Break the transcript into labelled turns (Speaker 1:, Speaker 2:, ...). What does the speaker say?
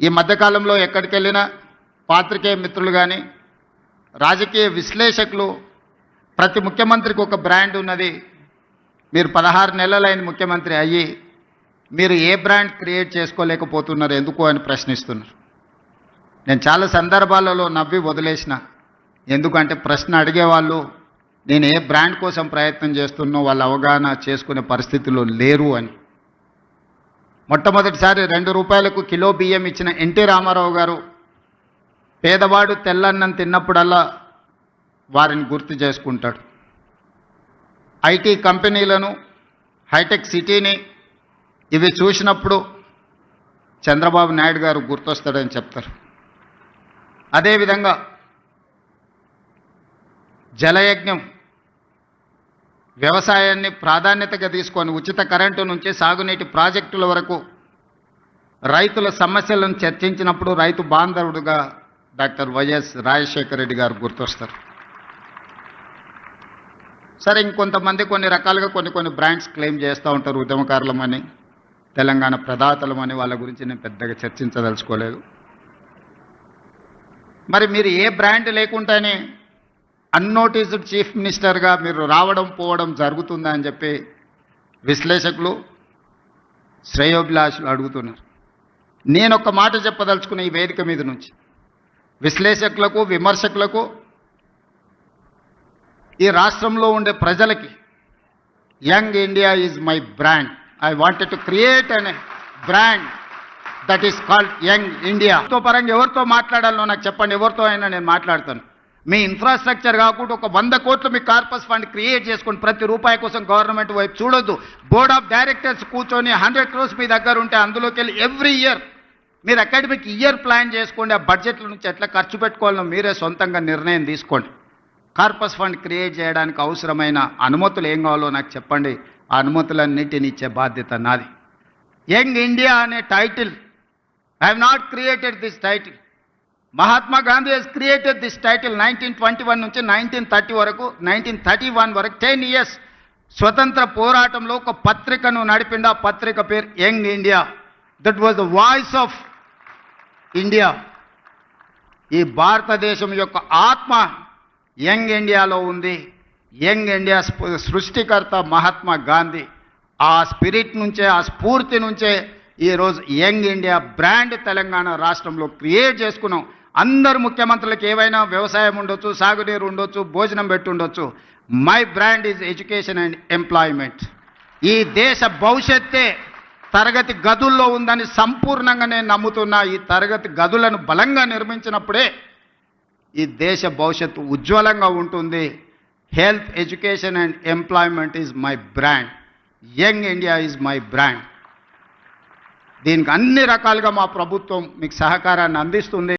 Speaker 1: ఈ మధ్యకాలంలో ఎక్కడికి వెళ్ళినా పాత్రికేయ మిత్రులు కానీ రాజకీయ విశ్లేషకులు ప్రతి ముఖ్యమంత్రికి ఒక బ్రాండ్ ఉన్నది. మీరు పదహారు నెలలైన ముఖ్యమంత్రి అయ్యి మీరు ఏ బ్రాండ్ క్రియేట్ చేసుకోలేకపోతున్నారు ఎందుకు అని ప్రశ్నిస్తున్నారు. నేను చాలా సందర్భాలలో నవ్వి వదిలేసిన. ఎందుకంటే ప్రశ్న అడిగేవాళ్ళు నేను ఏ బ్రాండ్ కోసం ప్రయత్నం చేస్తున్నో వాళ్ళ అవగాహన చేసుకునే పరిస్థితిలో లేరు అని. మొట్టమొదటిసారి రెండు రూపాయలకు కిలో బియ్యం ఇచ్చిన ఎన్టీ రామారావు గారు పేదవాడు తెల్లన్నం తిన్నప్పుడల్లా వారిని గుర్తు చేసుకుంటాడు. ఐటీ కంపెనీలను హైటెక్ సిటీని ఇవి చూసినప్పుడు చంద్రబాబు నాయుడు గారు గుర్తొస్తాడని చెప్తారు. అదేవిధంగా జలయజ్ఞం వ్యవసాయాన్ని ప్రాధాన్యతగా తీసుకొని ఉచిత కరెంటు నుంచి సాగునీటి ప్రాజెక్టుల వరకు రైతుల సమస్యలను చర్చించినప్పుడు రైతు బాంధవుడుగా డాక్టర్ వైఎస్ రాజశేఖర రెడ్డి గారు గుర్తొస్తారు. సరే ఇంకొంతమంది కొన్ని రకాలుగా కొన్ని కొన్ని బ్రాండ్స్ క్లెయిమ్ చేస్తూ ఉంటారు ఉద్యమకారులమని తెలంగాణ ప్రదాతలమని వాళ్ళ గురించి నేను పెద్దగా చర్చించదలుచుకోలేదు. మరి మీరు ఏ బ్రాండ్ లేకుండానే అన్నోటీస్డ్ చీఫ్ మినిస్టర్గా మీరు రావడం పోవడం జరుగుతుందా అని చెప్పి విశ్లేషకులు శ్రేయోభిలాషులు అడుగుతున్నారు. నేను ఒక మాట చెప్పదలుచుకున్న ఈ వేదిక మీద నుంచి విశ్లేషకులకు విమర్శకులకు ఈ రాష్ట్రంలో ఉండే ప్రజలకి young India is my brand. I wanted to create అనే brand that is called young India. తో పరంగా ఎవరితో మాట్లాడాలో నాకు చెప్పండి ఎవరితో అయినా నేను మాట్లాడతాను. మీ ఇన్ఫ్రాస్ట్రక్చర్ కాకుండా ఒక వంద కోట్లు మీ కార్పస్ ఫండ్ క్రియేట్ చేసుకుని ప్రతి రూపాయి కోసం గవర్నమెంట్ వైపు చూడొద్దు. బోర్డ్ ఆఫ్ డైరెక్టర్స్ కూర్చొని హండ్రెడ్ క్రోర్స్ మీ దగ్గర ఉంటే అందులోకి వెళ్ళి ఎవ్రీ ఇయర్ మీరు అకాడమిక్ ఇయర్ ప్లాన్ చేసుకోండి. ఆ బడ్జెట్ల నుంచి ఎట్లా ఖర్చు పెట్టుకోవాలో మీరే సొంతంగా నిర్ణయం తీసుకోండి. కార్పస్ ఫండ్ క్రియేట్ చేయడానికి అవసరమైన అనుమతులు ఏం కావాలో నాకు చెప్పండి. ఆ అనుమతులన్నిటిని ఇచ్చే బాధ్యత నాది. యంగ్ ఇండియా అనే title I have not created this title Mahatma Gandhi has created this title nineteen twenty one నుంచి నైన్టీన్ థర్టీ వరకు నైన్టీన్ థర్టీ వన్ వరకు టెన్ ఇయర్స్ స్వతంత్ర పోరాటంలో ఒక పత్రికను నడిపిండు. ఆ పత్రిక పేరు young India. That was the voice of India. ఈ భారతదేశం యొక్క ఆత్మ యంగ్ ఇండియాలో ఉంది. యంగ్ ఇండియా సృష్టికర్త మహాత్మా గాంధీ. ఆ స్పిరిట్ నుంచే ఆ స్ఫూర్తి నుంచే ఈరోజు యంగ్ ఇండియా బ్రాండ్ తెలంగాణ రాష్ట్రంలో క్రియేట్ చేసుకున్నాం. అందరు ముఖ్యమంత్రులకు ఏవైనా వ్యవసాయం ఉండొచ్చు సాగునీరు ఉండొచ్చు భోజనం పెట్టుండొచ్చు my brand is education and employment ఈ దేశ భవిష్యత్తే తరగతి గదుల్లో ఉందని సంపూర్ణంగా నేను నమ్ముతున్నా. ఈ తరగతి గదులను బలంగా నిర్మించినప్పుడే ఈ దేశ భవిష్యత్తు ఉజ్వలంగా ఉంటుంది. Health education and employment is my brand young India is my brand దీనికి అన్ని రకాలుగా మా ప్రభుత్వం మీకు సహకారాన్ని అందిస్తుంది.